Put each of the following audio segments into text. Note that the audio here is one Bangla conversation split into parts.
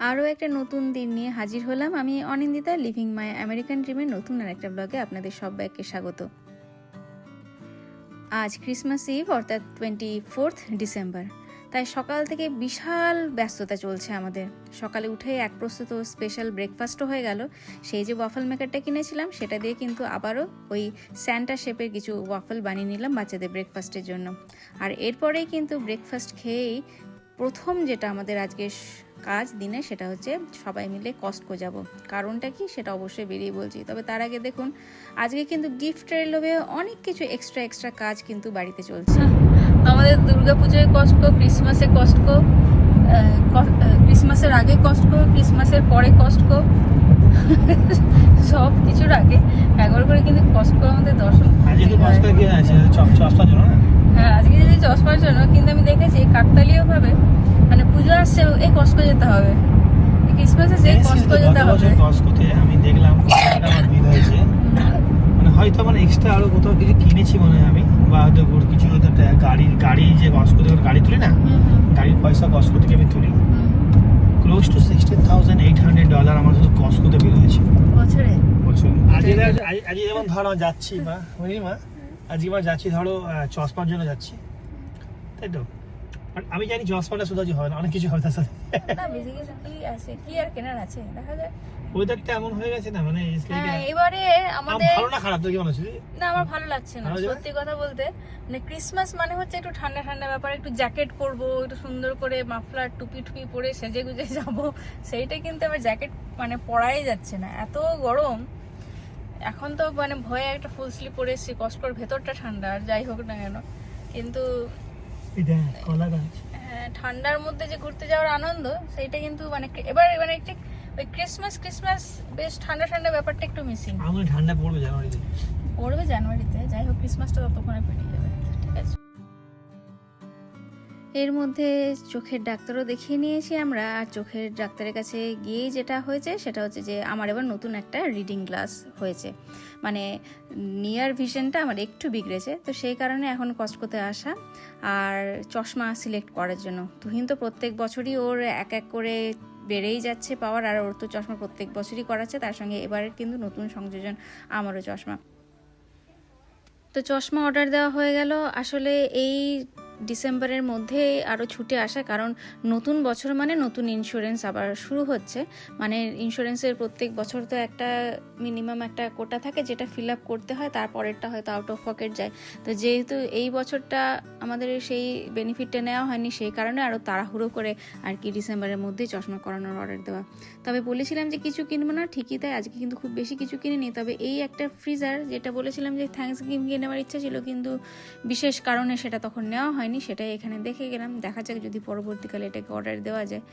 আরও একটা নতুন দিন নিয়ে হাজির হলাম আমি অনিন্দিতা লিভিং মাই আমেরিকান ড্রিমের নতুন আর একটা ব্লগে আপনাদের সবাইকে স্বাগত। আজ ক্রিসমাস ইভ অর্থাৎ টোয়েন্টি ফোর্থ ডিসেম্বর তাই সকাল থেকে বিশাল ব্যস্ততা চলছে আমাদের। সকালে উঠে এক প্রস্তুত স্পেশাল ব্রেকফাস্টও হয়ে গেল। সেই যে ওয়াফল মেকারটা কিনেছিলাম, সেটা দিয়ে কিন্তু আবারও ওই স্যান্টা শেপের কিছু ওয়াফল বানিয়ে নিলাম বাচ্চাদের ব্রেকফাস্টের জন্য। আর এরপরেই কিন্তু ব্রেকফাস্ট খেয়েই প্রথম যেটা আমাদের আজকে কাজ দিনে সেটা হচ্ছে সবাই মিলে কস্টকো যাব। কারণটা কি সেটা অবশ্যই বেরিয়ে বলছি। তবে তার আগে দেখুন আজকে কিন্তু গিফটের লোভে অনেক কিছু এক্সট্রা এক্সট্রা কাজ কিন্তু বাড়িতে চলছে। আমাদের দুর্গাপুজোয় কস্টকো ক্রিসমাসে কস্টকো ক্রিসমাসের আগে কস্টকো ক্রিসমাসের পরে কস্টকো সব কিছুর আগে। একবার করে কিন্তু কস্টকো আমাদের দর্শন হয়। আজকে যদি চশমার জন্য কিন্তু আমি দেখেছি কাকতালীয় ভাবে মানে পুজো আসছে এই কষ্ট যেতে হবে। এই ক্রিসমাস আছে এই কষ্ট যেতে হবে বছর কস্কোতে আমি দেখলাম আমার বিল হয়েছে। মানে হয়তো মানে এক্সট্রা আরও কোথাও কিছু কিনেছি মনে হয় আমি বা হয়তো কিছু হয়তো একটা গাড়ি গাড়ি যে থেকে গাড়ি তুলি না গাড়ির পয়সা কস্কো থেকে আমি তুলি। Close to sixteen thousand eight hundred dollar আমার শুধু কস্কোতে বিল হয়েছে। বছরে? বছর। আজ- আজকে যেমন ধরো যাচ্ছি মা বুঝলি মা? আজকে মা যাচ্ছি ধরো চশমার জন্য যাচ্ছি। তাই তো? আমি জানি চশমাটা শুধু হয় না অনেক কিছু হবে তার সাথে। কি আছে। কি আর কেনার আছে? দেখা যায় ওয়েদারটা এমন হয়ে গেছে না মানে হ্যাঁ এবারে আমার আমাদের ভালো না খারাপ তো কেমন আছে না আমার ভালো লাগছে না? সত্যি কথা বলতে। মানে ক্রিসমাস মানে হচ্ছে একটু ঠান্ডা ঠান্ডা ব্যাপার একটু জ্যাকেট পরবো একটু সুন্দর করে মাফলার টুপি টুপি পরে সেজে গুজে যাব। সেইটা কিন্তু আবার জ্যাকেট মানে পরাই যাচ্ছে না। এত গরম। এখন তো মানে ভয়ে একটা ফুল স্লিপ পরে এসেছি কষ্টর ভেতরটা ঠান্ডা আর যাই হোক না কেন। কিন্তু হ্যাঁ, ঠান্ডার মধ্যে যে ঘুরতে যাওয়ার আনন্দ সেইটা কিন্তু মানে এবার মানে একটু ওই ক্রিসমাস ক্রিসমাস বেশ ঠান্ডা ঠান্ডা ব্যাপারটা একটু মিসিং আমার ঠান্ডা পড়বে জানুয়ারিতে। পড়বে জানুয়ারিতে যাই হোক ক্রিসমাসটা ততক্ষণে পেরিয়ে যাবে ঠিক আছে। এর মধ্যে চোখের ডাক্তারও দেখিয়ে নিয়েছি আমরা। আর চোখের ডাক্তারের কাছে গিয়েই যেটা হয়েছে, সেটা হচ্ছে যে আমার এবার নতুন একটা রিডিং গ্লাস হয়েছে। মানে নিয়ার ভিশনটা আমার একটু বিগড়েছে, তো সেই কারণে এখন কষ্ট করতে আসা। আর চশমা সিলেক্ট করার জন্য। তুহিন তো প্রত্যেক বছরই ওর এক এক করে বেড়েই যাচ্ছে পাওয়ার, আর ওর তো চশমা প্রত্যেক বছরই করাচ্ছে। তার সঙ্গে এবারের কিন্তু নতুন সংযোজন আমারও চশমা। তো চশমা অর্ডার দেওয়া হয়ে গেল। আসলে এই ডিসেম্বরের মধ্যে আরও ছুটে আসা, কারণ নতুন বছর মানে নতুন ইন্স্যুরেন্স আবার শুরু হচ্ছে। মানে ইন্স্যুরেন্সের প্রত্যেক বছর তো একটা মিনিমাম একটা কোটা থাকে যেটা ফিল আপ করতে হয়, তারপরেরটা হয়তো আউট অফ পকেট যায়। তো যেহেতু এই বছরটা আমাদের সেই বেনিফিটটা নেওয়া হয়নি, সেই কারণে আরও তাড়াহুড়ো করে আর কি ডিসেম্বরের মধ্যেই চশমা করানোর অর্ডার দেওয়া। তবে বলেছিলাম যে কিছু কিনবো না, ঠিকই তাই, আজকে কিন্তু খুব বেশি কিছু কিনিনি। তবে এই একটা ফ্রিজার যেটা বলেছিলাম যে থ্যাংকস থ্যাঙ্কস গিভিংয়ে নেওয়ার ইচ্ছা ছিল, কিন্তু বিশেষ কারণে সেটা তখন নেওয়া হয়নি সেটাই এখানে দেখে গেলাম। দেখা যাক যদি পরবর্তীকালে এটাকে অর্ডার দেওয়া যায়।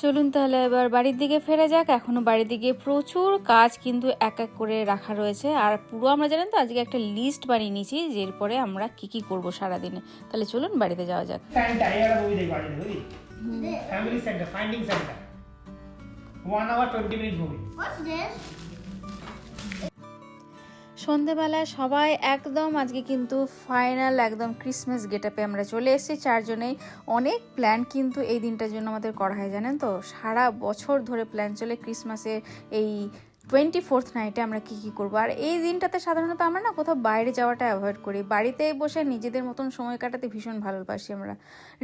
চলুন তাহলে এবার বাড়ির দিকে ফেরা যাক। এখনও বাড়ির দিকে প্রচুর কাজ কিন্তু এক এক করে রাখা রয়েছে। আর পুরো আমরা জানেন তো আজকে একটা লিস্ট বানিয়ে নিয়েছি যে এরপরে আমরা কি কি করব সারাদিনে। তাহলে চলুন বাড়িতে যাওয়া যাক। Family centre finding centre one hour twenty minute movie What's this? সন্ধেবেলা সবাই একদম, আজকে কিন্তু ফাইনাল একদম ক্রিসমাস গেটআপে আমরা চলে এসেছি। চারজনেই অনেক প্ল্যান কিন্তু এই দিনটার জন্য আমাদের করা হয়, জানেন তো? সারা বছর ধরে প্ল্যান চলে ক্রিসমাসে এই টোয়েন্টি ফোর্থ নাইটে আমরা কী কী করব? আর এই দিনটাতে সাধারণত আমরা না কোথাও বাইরে যাওয়াটা অ্যাভয়েড করি। বাড়িতে বসে নিজেদের মতন সময় কাটাতে ভীষণ ভালোবাসি আমরা।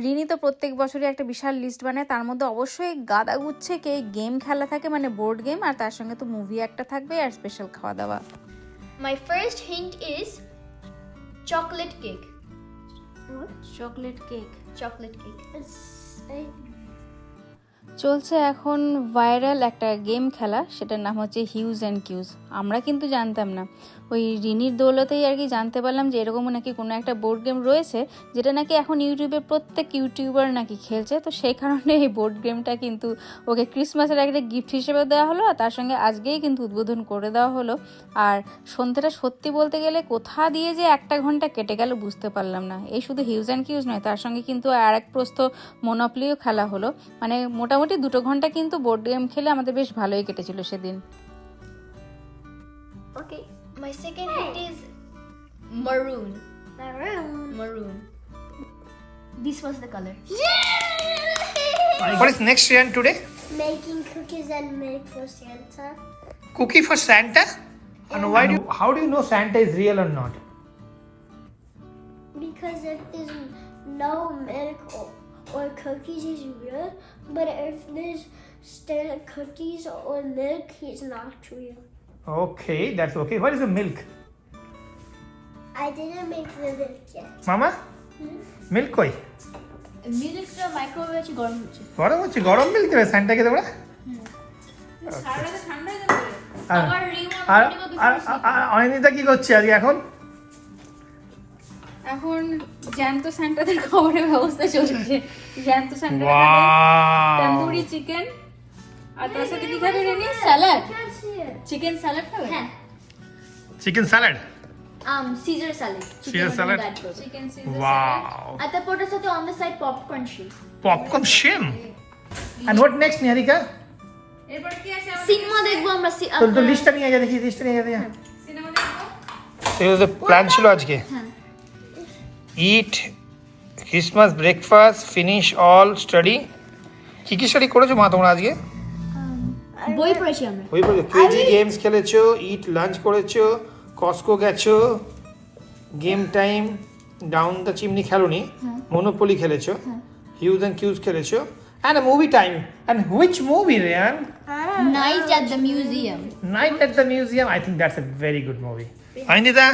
রিনি তো প্রত্যেক বছরই একটা বিশাল লিস্ট বানায়। তার মধ্যে অবশ্যই গাদা গুচ্ছে, কে গেম খেলা থাকে মানে বোর্ড গেম আর তার সঙ্গে তো মুভি একটা থাকবে আর স্পেশাল খাওয়া দাওয়া My first hint is chocolate cake. What? Chocolate cake. Chocolate cake. It's, I চলছে এখন ভাইরাল একটা গেম খেলা, সেটার নাম হচ্ছে হিউজ অ্যান্ড কিউজ আমরা কিন্তু জানতাম না। ওই রিনির দৌলতেই আর কি জানতে পারলাম যে এরকমও নাকি কোনো একটা বোর্ড গেম রয়েছে, যেটা নাকি এখন ইউটিউবে প্রত্যেক ইউটিউবার নাকি খেলছে। তো সেই কারণে এই বোর্ড গেমটা কিন্তু ওকে ক্রিসমাসের একটা গিফট হিসেবে দেওয়া হলো আর তার সঙ্গে আজকেই কিন্তু উদ্বোধন করে দেওয়া হলো। আর সন্ধ্যাটা সত্যি বলতে গেলে কোথা দিয়ে যে একটা ঘণ্টা কেটে গেল বুঝতে পারলাম না। এই শুধু হিউজ অ্যান্ড কিউজ নয়, তার সঙ্গে কিন্তু আর এক প্রস্ত মনোপ্লিও খেলা হলো। মানে মোটামুটি দুটো ঘণ্টা কিন্তু বোর্ড গেম খেলে আমাদের বেশ ভালোই কেটেছিল সেদিন okay. My second hint is maroon. Maroon. Maroon. This was the color. What is next trend today? making cookies and milk for Santa. Cookie for Santa? And why do you, how do you know Santa is real or not? Because if there's no milk or, cookies, he's real. But if there's still cookies or milk, he's not real. Okay, that's okay. What is the milk? I didn't make the milk yet. মামা মিল্ক কই মিল্কটা মাইক্রোওয়েভে আছে গরম হচ্ছে গরম হচ্ছে গরম মিল্ক দেবে স্যান্টাকে হয়ে আর কন্ট্রোল আর আর- অনিন্দিতা কি করছে আজকে এখন এখন জ্যান্ত স্যান্টাদের খাবারের ব্যবস্থা চলছে। জ্যান্ত স্যান্টা তন্দুরি চিকেন আর তার সাথে কি খাবে রেনি? স্যালাড. চিকেন স্যালাড খাবে? হ্যাঁ। Chicken salad um Caesar salad Caesar salad? Chicken wow আর তারপর ওটার সাথে অন দ্য সাইড পপকর্ন শিল পপকর্ন শিম এন্ড হোয়াট নেক্সট নিহারিকা এরপর কি আছে সিনেমা দেখব আমরা সি- তো তো লিস্টটা নিয়ে যা দেখি লিস্টটা নিয়ে যা সিনেমা দেখব? এই যে প্ল্যান ছিল আজকে। হ্যাঁ। Eat Christmas breakfast finish all study কি কি স্টাডি করেছ মা তোমরা আজকে? বই পড়েছি আমরা। ওই বলে ক্রেজি গেমস খেলেছো ইট লাঞ্চ করেছ কস্কো গেছো game time down the chimney খেলোনি Monopoly খেলেছো হিউজ অ্যান্ড কিউজ খেলেছো and movie time and which movie Rayan Night at the Museum Night at the Museum I think that's a very good movie Anindita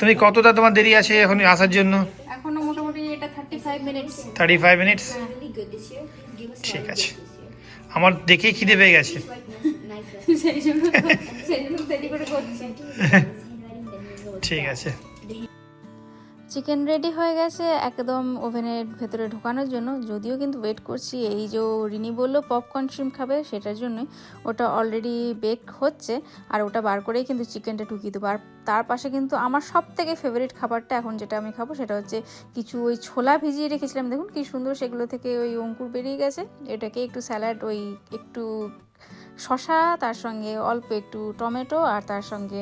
তুমি কতটা তোমার দেরি আছে এখন আসার জন্য? এখনও মোটামুটি এটা thirty five minutes thirty five minutes ঠিক আছে। আমার দেখে খিদে পেয়ে গেছে। ঠিক আছে। চিকেন রেডি হয়ে গেছে, একদম ওভেনের ভেতরে ঢোকানোর জন্য। যদিও কিন্তু ওয়েট করছি, এই যে রিনি বলল পপকর্ন শ্রিম খাবে, সেটার জন্যই। ওটা অলরেডি বেক হচ্ছে, আর ওটা বার করেই কিন্তু চিকেনটা ঢুকিয়ে দেবো। আর তার পাশে কিন্তু আমার সব থেকে ফেভারিট খাবারটা এখন যেটা আমি খাব, সেটা হচ্ছে কিছু ওই ছোলা ভিজিয়ে রেখেছিলাম। দেখুন কি সুন্দর সেগুলো থেকে ওই অঙ্কুর বেরিয়ে গেছে। এটাকে একটু স্যালাড ওই একটু শশা তার সঙ্গে অল্প একটু টমেটো, আর তার সঙ্গে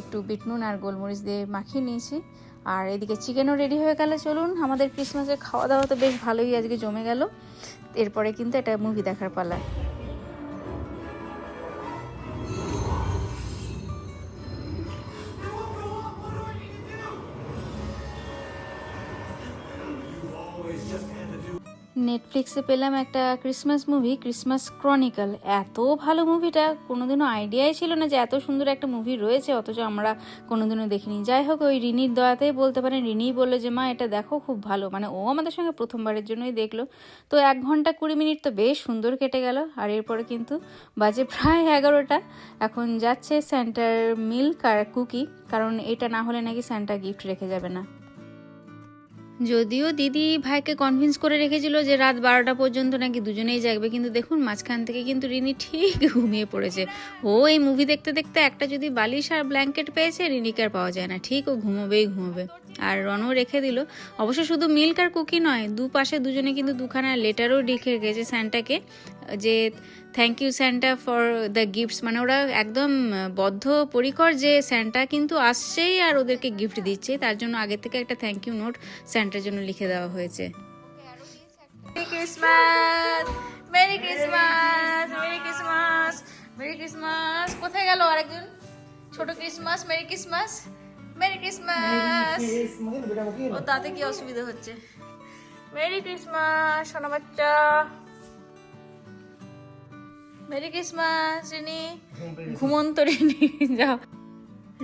একটু বিটনুন আর গোলমরিচ দিয়ে মাখিয়ে নিয়েছি। আর এদিকে চিকেনও রেডি হয়ে গেলে। চলুন, আমাদের ক্রিসমাসের খাওয়া দাওয়া তো বেশ ভালোই আজকে জমে গেল। এরপরে কিন্তু এটা মুভি দেখার পালা। নেটফ্লিক্সে পেলাম একটা ক্রিসমাস মুভি ক্রিসমাস ক্রনিকল এত ভালো মুভিটা কোনোদিনও আইডিয়াই ছিল না যে এত সুন্দর একটা মুভি রয়েছে, অথচ আমরা কোনোদিনও দেখিনি। যাই হোক, ওই রিনির দয়াতেই বলতে পারেন, রিনিই বলল যে, মা, এটা দেখো, খুব ভালো। মানে ও আমাদের সঙ্গে প্রথমবারের জন্যই দেখল। তো এক ঘণ্টা কুড়ি মিনিট তো বেশ সুন্দর কেটে গেল, আর এরপরে কিন্তু বাজে প্রায় এগারোটা। এখন যাচ্ছে স্যান্টার মিল্ক আর কুকি কারণ এটা না হলে নাকি স্যান্টা গিফট রেখে যাবে না। যদিও দিদি ভাইকে কনভিন্স করে রেখেছিল যে রাত বারোটা পর্যন্ত নাকি দুজনেই জাগবে, কিন্তু দেখুন মাঝখান থেকে কিন্তু রিনি ঠিক ঘুমিয়ে পড়েছে। ও এই মুভি দেখতে দেখতে একটা যদি বালিশ আর ব্ল্যাঙ্কেট পেয়েছে, রিনিকে আর পাওয়া যায় না। ঠিক ও ঘুমোবেই ঘুমোবে। আর রনও রেখে দিল, অবশ্য শুধু মিল্ক আর কুকি নয়, দুপাশে দুজনে কিন্তু দুখানা লেটারও লিখে গেছে স্যান্টাকে যে thank you Santa for the gifts মানে ওরা একদম বদ্ধ পরিকর যে স্যান্টা কিন্তু আসছেই আর ওদেরকে গিফট দিচ্ছে। তার জন্য আগে থেকে একটা থ্যাংক ইউ নোট স্যান্টার জন্য লিখে দেওয়া হয়েছে। Merry Christmas merry Christmas merry Christmas merry Christmas কোথায় গেল আরেকজন? ছোট Christmas merry Christmas merry Christmas ও তাতে কি অসুবিধা হচ্ছে? মেরি ক্রিসমাস সোনা বাচ্চা মেরি ক্রিসমাস রিনি ঘুমন্ত রিনি যাও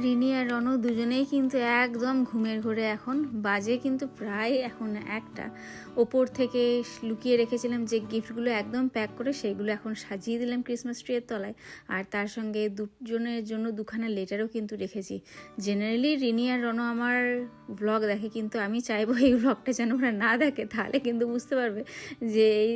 রিনি আর রনু দুজনেই কিন্তু একদম ঘুমের ঘরে এখন। বাজে কিন্তু প্রায় এখন একটা। ওপর থেকে লুকিয়ে রেখেছিলাম যে গিফটগুলো একদম প্যাক করে সেগুলো এখন সাজিয়ে দিলাম ক্রিসমাস ট্রিয়ের তলায়। আর তার সঙ্গে দুজনের জন্য দুখানা লেটারও কিন্তু রেখেছি। জেনারেলি রিনি আর রনু আমার ব্লগ দেখে, কিন্তু আমি চাইব এই ব্লগটা যেন ওরা না দেখে, তাহলে কিন্তু বুঝতে পারবে যে এই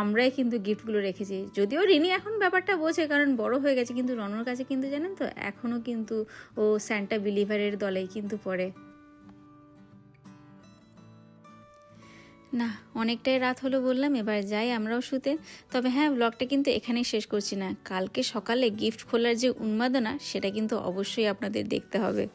আমরাই কিন্তু গিফটগুলো রেখেছি। যদিও রিনি এখন ব্যাপারটা বোঝে, কারণ বড় হয়ে গেছে, কিন্তু রনর কাছে কিন্তু জানেন তো এখনও কিন্তু ও স্যান্টা বিলিভারের দলেই কিন্তু পড়ে। না অনেকটাই রাত হলো বললাম এবার যাই আমরাও শুতে। তবে হ্যাঁ ব্লগটা কিন্তু এখানেই শেষ করছি না। কালকে সকালে গিফট খোলার যে উন্মাদনা সেটা কিন্তু অবশ্যই আপনাদের দেখতে হবে।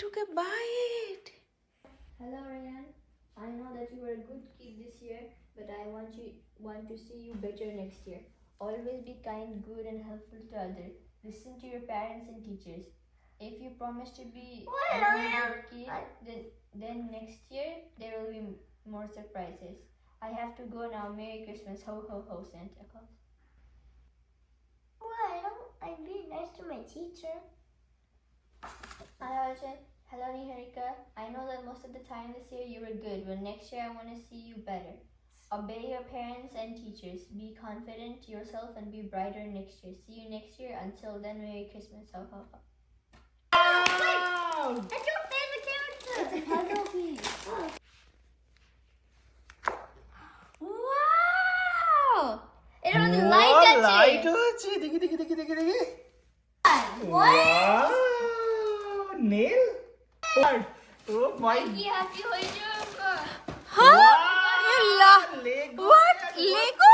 Took a bite. Hello, Ryan. I know that you were a good kid this year, but I want you want to see you better next year. Always be kind, good, and helpful to others. Listen to your parents and teachers. If you promise to be a good kid, then then next year there will be more surprises. I have to go now. Merry Christmas, ho ho ho, Santa Claus. Well, I don't. I'm being nice to my teacher. Hi, Arjun. Hello, Niharika. I know that most of the time this year you were good, but next year I want to see you better. Obey your parents and teachers. Be confident yourself and be brighter next year. See you next year. Until then, Merry Christmas. Ho ho ho. That's your favorite character. Puzzle piece. Wow! It was Wow, light touching. light হয়েছে দেখি দেখি দেখি দেখি দেখি Wow, nail? Oh my. You la- Lego. What? Lego?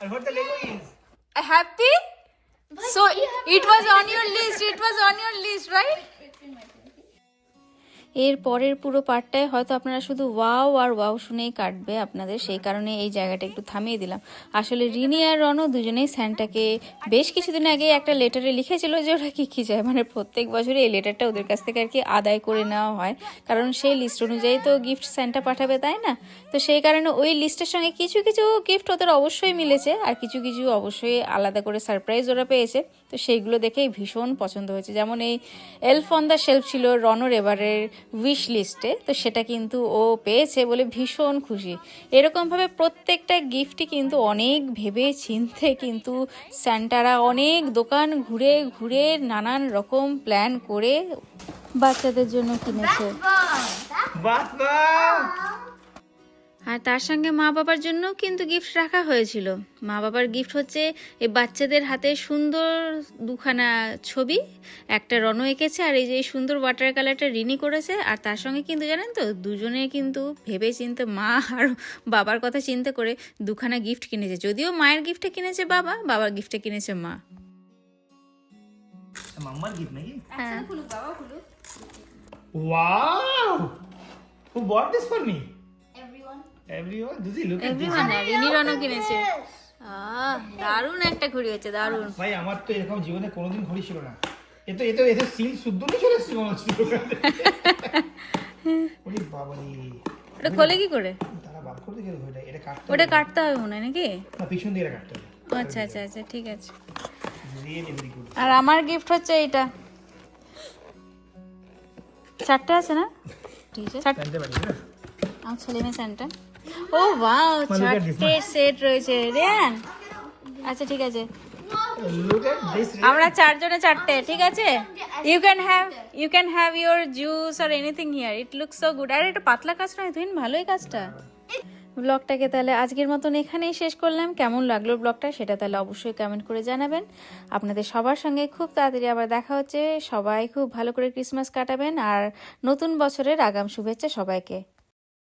And what the Lego is? A happy? So it was on your list. It was on your list, right? It's in my এর পরের পুরো পার্টটায় হয়তো আপনারা শুধু ওয়াও আর ওয়াও শুনেই কাটবে আপনাদের, সেই কারণে এই জায়গাটা একটু থামিয়ে দিলাম। আসলে রিনি আর রনও দুজনেই স্যান্টাকে বেশ কিছুদিন আগে একটা লেটারে লিখেছিল যে ওরা কী কী চায় মানে প্রত্যেক বছরে এই লেটারটা ওদের কাছ থেকে আর কি আদায় করে নেওয়া হয়। কারণ সেই লিস্ট অনুযায়ী তো গিফট স্যান্টা পাঠাবে, তাই না? তো সেই কারণে ওই লিস্টের সঙ্গে কিছু কিছু গিফট ওদের অবশ্যই মিলেছে আর কিছু কিছু অবশ্যই আলাদা করে সারপ্রাইজ ওরা পেয়েছে। তো সেইগুলো দেখেই ভীষণ পছন্দ হয়েছে। যেমন এই এলফ অন দ্য শেলফ ছিল রনর এবারের উইশ লিস্টে তো সেটা কিন্তু ও পেয়েছে বলে ভীষণ খুশি। এরকমভাবে প্রত্যেকটা গিফটই কিন্তু অনেক ভেবে চিনতে কিন্তু স্যান্টারা অনেক দোকান ঘুরে ঘুরে নানান রকম প্ল্যান করে বাচ্চাদের জন্য কিনেছে। আর তার সঙ্গে মা বাবার জন্য কিন্তু গিফট রাখা হয়েছিল মা বাবার গিফট হচ্ছে এই বাচ্চাদের হাতে সুন্দর দুখানা ছবি একটা রণ এঁকেছে আর এই যে এই সুন্দর ওয়াটার কালারটা রিনি করেছে আর তার সঙ্গে কিন্তু জানেন তো দুজনে কিন্তু ভেবে চিনতে মা আর বাবার কথা চিন্তা করে দুখানা গিফট কিনেছে যদিও মায়ের গিফটে কিনেছে বাবা বাবার গিফটে কিনেছে মা মাম্মার গিফট নাকি হ্যাঁ Wow! Who bought this for me? Everyone. Everyone? Everyone Rini রনও কিনেছে। আহ দারুণ একটা ঘড়ি হচ্ছে দারুণ। ভাই আমার তো এরকম জীবনে কোনোদিন ঘড়ি ছিল না। এ তো এ তো সিল শুদ্ধ নিয়ে চলে এসেছে মনে হচ্ছে ওরে বাবা রে ওটা খোলে কি করে? তারা বার করতে গেল ঘড়িটা এটা কাটতে ওটা কাটতে হবে মনে হয় নাকি? না পিছন দিয়ে কাটতে হবে। আচ্ছা আচ্ছা আচ্ছা ঠিক আছে। রিয়েলি ভেরি গুড আর আমার গিফট হচ্ছে এইটা। চারটে আছে না? ঠিক আছে। চারটে আমার ছেলে মেয়ে চারটা ও ওয়াও চারটে সেট রয়েছে রেয়ান আচ্ছা ঠিক আছে। আমরা চারজনে চারটে ঠিক আছে? You can have you can have your juice R anything here it look so good আর এটা পাতলা কাজ নয় তুই ভালোই কাজটা। ব্লগটাকে তাহলে আজকের মতন এখানেই শেষ করলাম। কেমন লাগল ব্লগটা সেটা তাহলে অবশ্যই কমেন্ট করে জানাবেন। আপনাদের সবার সঙ্গে খুব তাড়াতাড়ি আবার দেখা হচ্ছে। সবাই খুব ভালো করে ক্রিসমাস কাটাবেন। আর নতুন বছরের আগাম শুভেচ্ছা সবাইকে।